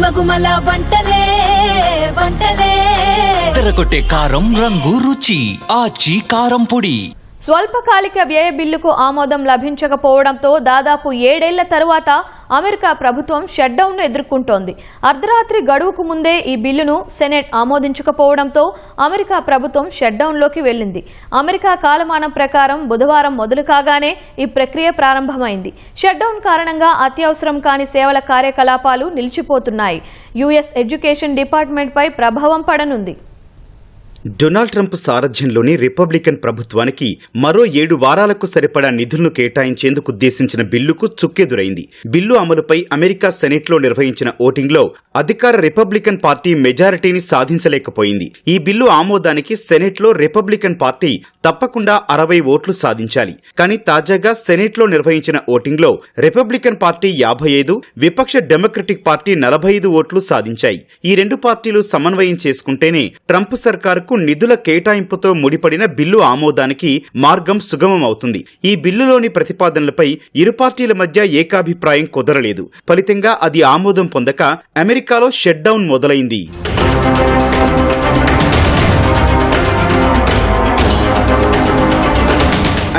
గుమగుమల వంటలే వంటలే. తెరకొట్టే కారం రంగు రుచి ఆచి కారం పొడి. స్వల్పకాలిక వ్యయ బిల్లుకు ఆమోదం లభించకపోవడంతో దాదాపు ఏడేళ్ళ తరువాత అమెరికా ప్రభుత్వం షట్డౌన్ను ఎదుర్కొంటోంది. అర్ధరాత్రి గడువుకు ముందే ఈ బిల్లును సెనెట్ ఆమోదించకపోవడంతో అమెరికా ప్రభుత్వం షట్డౌన్లోకి వెళ్ళింది. అమెరికా కాలమానం ప్రకారం బుధవారం మొదలు కాగానే ఈ ప్రక్రియ ప్రారంభమైంది. షట్డౌన్ కారణంగా అత్యవసరం కాని సేవల కార్యకలాపాలు నిలిచిపోతున్నాయి. యుఎస్ ఎడ్యుకేషన్ డిపార్ట్మెంట్పై ప్రభావం పడనుంది. డొనాల్డ్ ట్రంప్ సారథ్యంలోని రిపబ్లికన్ ప్రభుత్వానికి మరో ఏడు వారాలకు సరిపడా నిధులను కేటాయించేందుకు ఉద్దేశించిన బిల్లుకు చుక్కెదురైంది. బిల్లు అమలుపై అమెరికా సెనెట్లో నిర్వహించిన ఓటింగ్లో అధికార రిపబ్లికన్ పార్టీ మెజారిటీని సాధించలేకపోయింది. ఈ బిల్లు ఆమోదానికి సెనెట్లో రిపబ్లికన్ పార్టీ తప్పకుండా అరవై ఓట్లు సాధించాలి. కానీ తాజాగా సెనెట్లో నిర్వహించిన ఓటింగ్లో రిపబ్లికన్ పార్టీ యాభై ఐదు విపక్ష డెమోక్రటిక్ పార్టీ నలభై ఐదు ఓట్లు సాధించాయి. ఈ రెండు పార్టీలు సమన్వయం చేసుకుంటేనే ట్రంప్ సర్కారు మేరకు నిధుల కేటాయింపుతో ముడిపడిన బిల్లు ఆమోదానికి మార్గం సుగమం అవుతుంది ఈ బిల్లులోని ప్రతిపాదనలపై ఇరు పార్టీల మధ్య ఏకాభిప్రాయం కుదరలేదు. ఫలితంగా అది ఆమోదం పొందక అమెరికాలో షట్ మొదలైంది.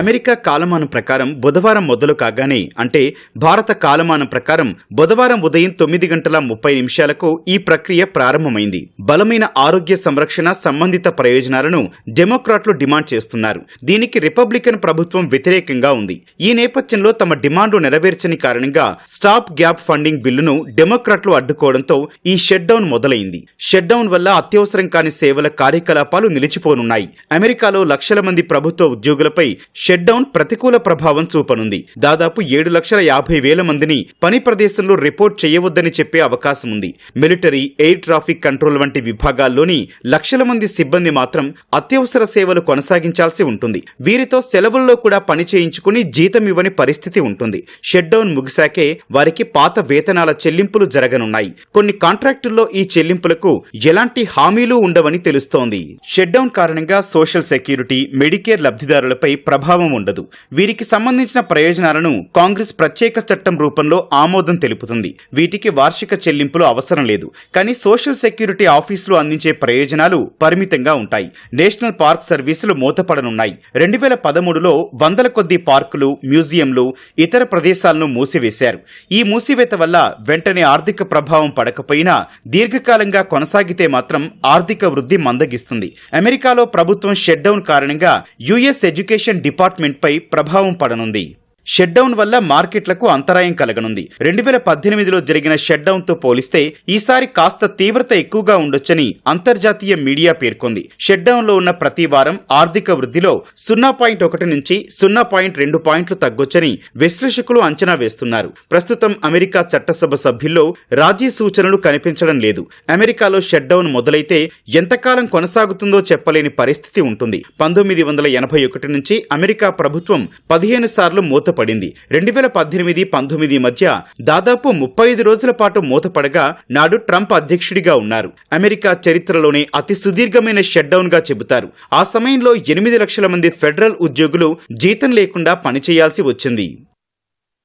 అమెరికా కాలమానం ప్రకారం బుధవారం మొదలు కాగానే అంటే భారత కాలమానం ప్రకారం బుధవారం ఉదయం తొమ్మిది గంటల ముప్పై నిమిషాలకు ఈ ప్రక్రియ ప్రారంభమైంది. బలమైన ఆరోగ్య సంరక్షణ సంబంధిత ప్రయోజనాలను డెమోక్రాట్లు డిమాండ్ చేస్తున్నారు. దీనికి రిపబ్లికన్ ప్రభుత్వం వ్యతిరేకంగా ఉంది. ఈ నేపథ్యంలో తమ డిమాండ్లు నెరవేర్చని కారణంగా స్టాప్ గ్యాప్ ఫండింగ్ బిల్లును డెమోక్రాట్లు అడ్డుకోవడంతో ఈ షట్ డౌన్ మొదలైంది. షట్ డౌన్ వల్ల అత్యవసరం కాని సేవల కార్యకలాపాలు నిలిచిపోనున్నాయి. అమెరికాలో లక్షల మంది ప్రభుత్వ ఉద్యోగులపై షట్డౌన్ ప్రతికూల ప్రభావం చూపనుంది. దాదాపు ఏడు లక్షల యాభై వేల మందిని పని ప్రదేశంలో రిపోర్ట్ చేయవద్దని చెప్పే అవకాశం ఉంది మిలిటరీ ఎయిర్ ట్రాఫిక్ కంట్రోల్ వంటి విభాగాల్లోని లక్షల మంది సిబ్బంది మాత్రం అత్యవసర సేవలు కొనసాగించాల్సి ఉంటుంది. వీరితో సెలవుల్లో కూడా పని చేయించుకుని జీతం ఇవ్వని పరిస్థితి ఉంటుంది. షట్డౌన్ ముగిశాకే వారికి పాత వేతనాల చెల్లింపులు జరగనున్నాయి. కొన్ని కాంట్రాక్టుల్లో ఈ చెల్లింపులకు ఎలాంటి హామీలు ఉండవని తెలుస్తోంది. షట్డౌన్ కారణంగా సోషల్ సెక్యూరిటీ మెడికేర్ లబ్ధిదారులపై ప్రభావం ఉండదు. వీరికి సంబంధించిన ప్రయోజనాలను కాంగ్రెస్ ప్రత్యేక చట్టం రూపంలో ఆమోదం తెలుపుతుంది. వీటికి వార్షిక చెల్లింపులు అవసరం లేదు. కానీ సోషల్ సెక్యూరిటీ ఆఫీసులు అందించే ప్రయోజనాలు పరిమితంగా ఉంటాయి. నేషనల్ పార్క్ సర్వీసులు మూతపడనున్నాయి. రెండు వేల పదమూడులో వందల కొద్ది పార్కులు మ్యూజియంలు ఇతర ప్రదేశాలను మూసివేశారు. ఈ మూసివేత వల్ల వెంటనే ఆర్థిక ప్రభావం పడకపోయినా దీర్ఘకాలంగా కొనసాగితే మాత్రం ఆర్థిక వృద్ధి మందగిస్తుంది. అమెరికాలో ప్రభుత్వం షట్ డౌన్ కారణంగా యుఎస్ ఎడ్యుకేషన్ డిపార్ట్మెంట్పై ప్రభావం పడనుంది. షట్డౌన్ వల్ల మార్కెట్లకు అంతరాయం కలగనుంది. రెండు వేల పద్దెనిమిదిలో జరిగిన షట్తో పోలిస్తే ఈసారి కాస్త తీవ్రత ఎక్కువగా ఉండొచ్చని అంతర్జాతీయ మీడియా పేర్కొంది. షట్లో ఉన్న ప్రతి వారం ఆర్థిక వృద్ధిలో సున్నా పాయింట్ ఒకటి నుంచి సున్నా పాయింట్ రెండు పాయింట్లు తగ్గొచ్చని విశ్లేషకులు అంచనా వేస్తున్నారు. ప్రస్తుతం అమెరికా చట్టసభ సభ్యుల్లో రాజీ సూచనలు కనిపించడం లేదు. అమెరికాలో షట్డౌన్ మొదలైతే ఎంతకాలం కొనసాగుతుందో చెప్పలేని పరిస్థితి ఉంటుంది. పంతొమ్మిది వందల ఎనభై ఒకటి నుంచి అమెరికా ప్రభుత్వం పదిహేను సార్లు మూతపడింది రెండు వేల పద్దెనిమిది పంతొమ్మిది మధ్య దాదాపు ముప్పై ఐదు రోజుల పాటు మూతపడగా నాడు ట్రంప్ అధ్యక్షుడిగా ఉన్నారు. అమెరికా చరిత్రలోనే అతి సుదీర్ఘమైన షట్గా చెబుతారు. ఆ సమయంలో ఎనిమిది లక్షల మంది ఫెడరల్ ఉద్యోగులు జీతం లేకుండా పనిచేయాల్సి వచ్చింది.